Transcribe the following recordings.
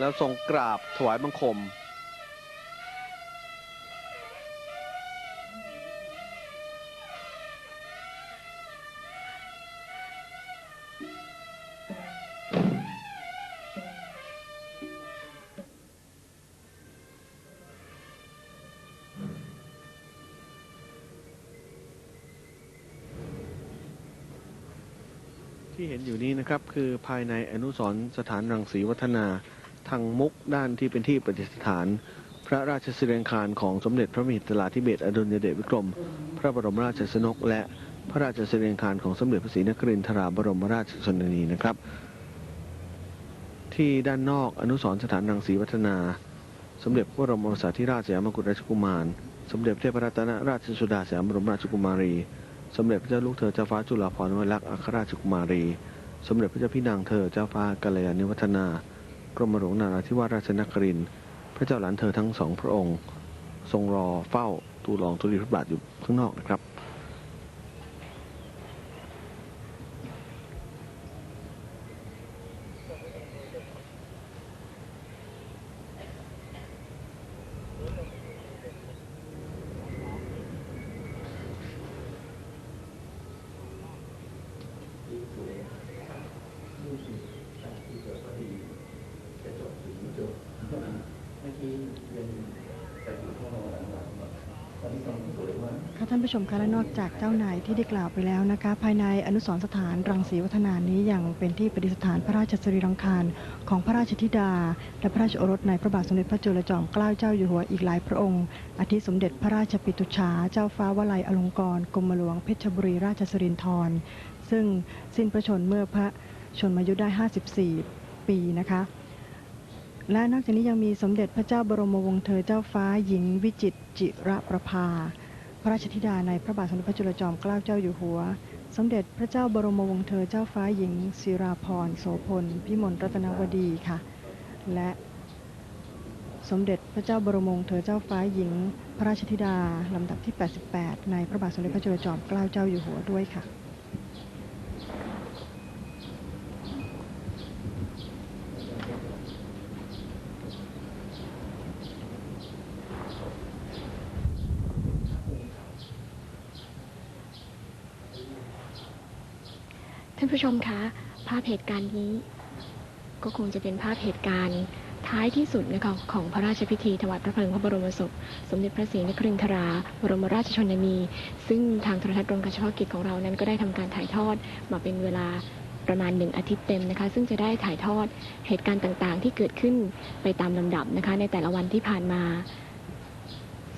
แล้วทรงกราบถวายบังคม ที่เห็นอยู่นี้นะครับคือภายในอนุสรณ์สถานรังสีวัฒนา ทางมุกด้านที่เป็นที่ประดิษฐาน พระราชสิริงคารของสมเด็จพระมหิดลาธิเบศรอดุลยเดชวิกรม พระบรมราชชนก และพระราชสิริงคารของสมเด็จพระศรีนครินทราบรมราชชนนีนะครับ ที่ด้านนอกอนุสรณ์สถานรังสีวัฒนา สมเด็จพระบรมโอรสาธิราชสยามกุฎราชกุมาร สมเด็จเทพรัตนราชสุดาสยามบรมราชกุมารี สมเด็จพระเจ้าลูกเธอเจ้าฟ้าจุฬาภรณ์วลักษณ์อัครราชกุมารี สมเด็จพระเจ้าพี่นางเธอเจ้าฟ้ากัลยาณิวัฒนา กรมหลวงนาราธิวาสราชนครินทร์พระเจ้าหลานเธอทั้งสองพระองค์ ทรงรอเฝ้าตูลองทุลีพระบาทอยู่ข้างนอกนะครับ ค่ะ ท่านผู้ชมคะและนอกจากเจ้านายที่ได้กล่าวไปแล้วนะคะ ภายในอนุสรสถานรังสีวัฒนานี้ยังเป็นที่ประดิษฐานพระราชสรีรังคารของพระราชธิดา และพระราชโอรสในพระบาทสมเด็จพระจุลจอมเกล้าเจ้าอยู่หัวอีกหลายพระองค์อาทิสมเด็จพระราชปิตุฉาเจ้าฟ้าวลัยอลงกรกรมหลวงเพชรบุรีราชสรินทรซึ่งสิ้นพระชนเมื่อพระชนมายุได้ 54 ปีนะคะและนอกจากนี้ยังมีสมเด็จพระเจ้าบรมวงศ์เธอเจ้าฟ้าหญิงวิจิตรจิระประภา พระราชธิดาในพระบาทสมเด็จพระจุลจอมเกล้าเจ้าอยู่หัว สมเด็จพระเจ้าบรมวงศ์เธอเจ้าฟ้าหญิงศิราพรโสพล พิมลรัตนวดีค่ะ และสมเด็จพระเจ้าบรมวงศ์เธอเจ้าฟ้าหญิง พระราชธิดาลำดับที่ 88 ในพระบาทสมเด็จพระจุลจอมเกล้าเจ้าอยู่หัวด้วยค่ะ ผู้ชมคะ ภาพเหตุการณ์นี้ ก็คงจะเป็นภาพเหตุการณ์ท้ายที่สุดนะคะของพระราชพิธีถวายพระเพลิงพระบรมศพ สมเด็จพระศรีนครินทรา บรมราชชนนี ซึ่งทางโทรทัศน์รวมการเฉพาะกิจของเรานั้นก็ได้ทำการถ่ายทอดมาเป็นเวลาประมาณหนึ่งอาทิตย์เต็มนะคะ ซึ่งจะได้ถ่ายทอดเหตุการณ์ต่างๆ ที่เกิดขึ้นไปตามลำดับนะคะ ในแต่ละวันที่ผ่านมา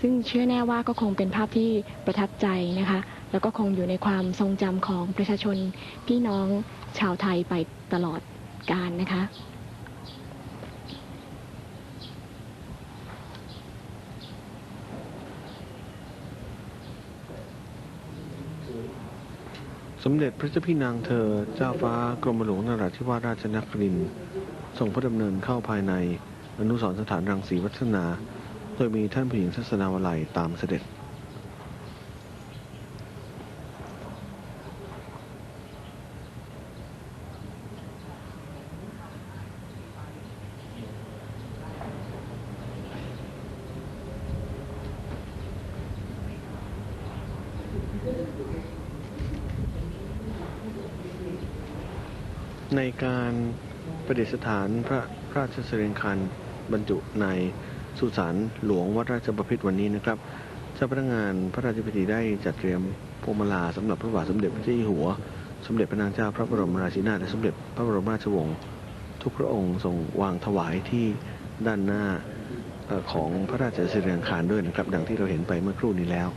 ซึ่งเชื่อแน่ว่าก็คงเป็นภาพที่ประทับใจนะคะ แล้วก็คงอยู่ในความทรงจำของประชาชนพี่น้องชาวไทยไปตลอดกาลนะคะสมเด็จพระเจ้าพี่นางเธอ เจ้าฟ้ากรมหลวงนราธิวาสราชนครินทร์ทรงพระดำเนินเข้าภายในอนุสรณ์สถานรังสีวัฒนา โดยมีท่านผู้หญิงทัศนาวลัยตามเสด็จ ในการประดิษฐานพระราชสิริงคารบรรจุใน สุสานหลวงวัดราชบพิตรวันนี้นะครับเจ้าพนักงานพระราชพิธีได้จัดเตรียมพวงมาลาสำหรับพระบาทสมเด็จพระเจ้าอยู่หัว สมเด็จพระนางเจ้าพระบรมราชินีนาถและสมเด็จพระบรมราชวงศ์ทุกพระองค์ทรงวางถวายที่ด้านหน้าของพระราชสิริงคารด้วยนะครับ ดังที่เราเห็นไปเมื่อครู่นี้แล้ว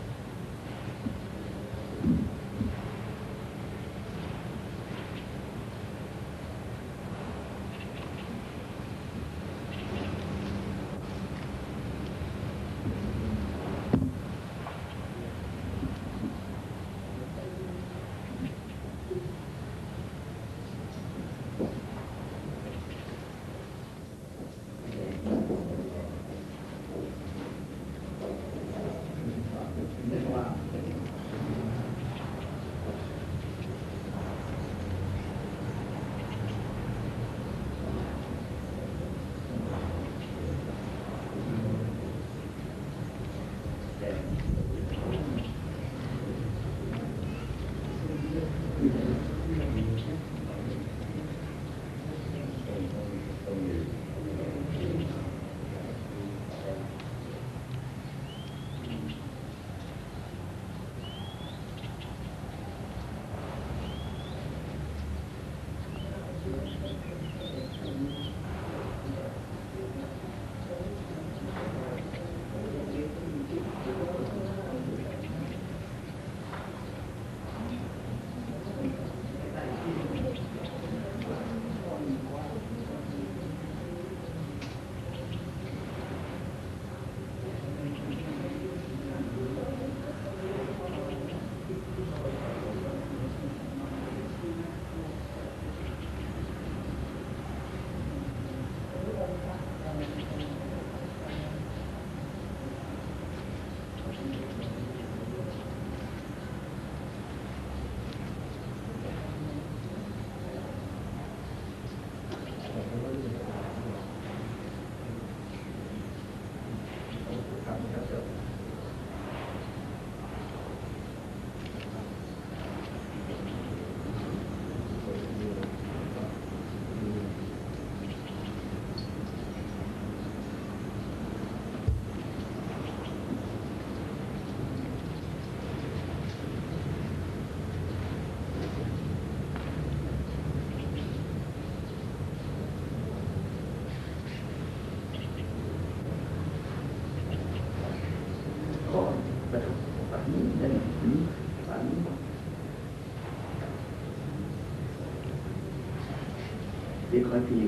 ัที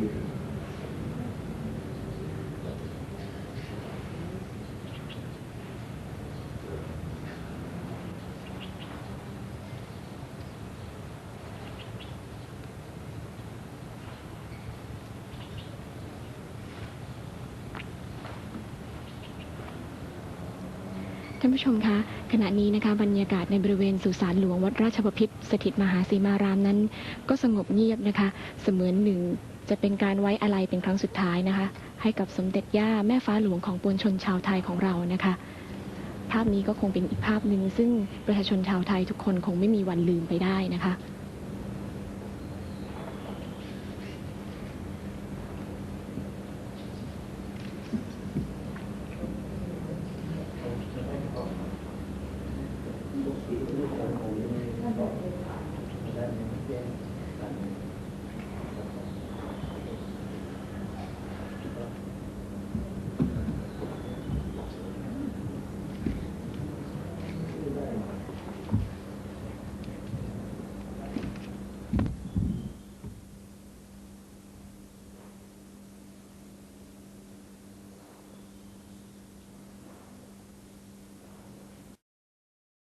ท่านผู้ชมคะ ขณะนี้นะคะบรรยากาศในบริเวณสุสานหลวงวัดราชบพิตรสถิตมหาสีมารามนั้น ก็สงบเงียบนะคะ เสมือนหนึ่ง จะเป็นการไว้อาลัยเป็นครั้งสุดท้ายนะคะ ให้กับสมเด็จย่าแม่ฟ้าหลวงของปวงชนชาวไทยของเรานะคะ ภาพนี้ก็คงเป็นอีกภาพหนึ่งซึ่งประชาชนชาวไทยทุกคนคงไม่มีวันลืมไปได้นะคะ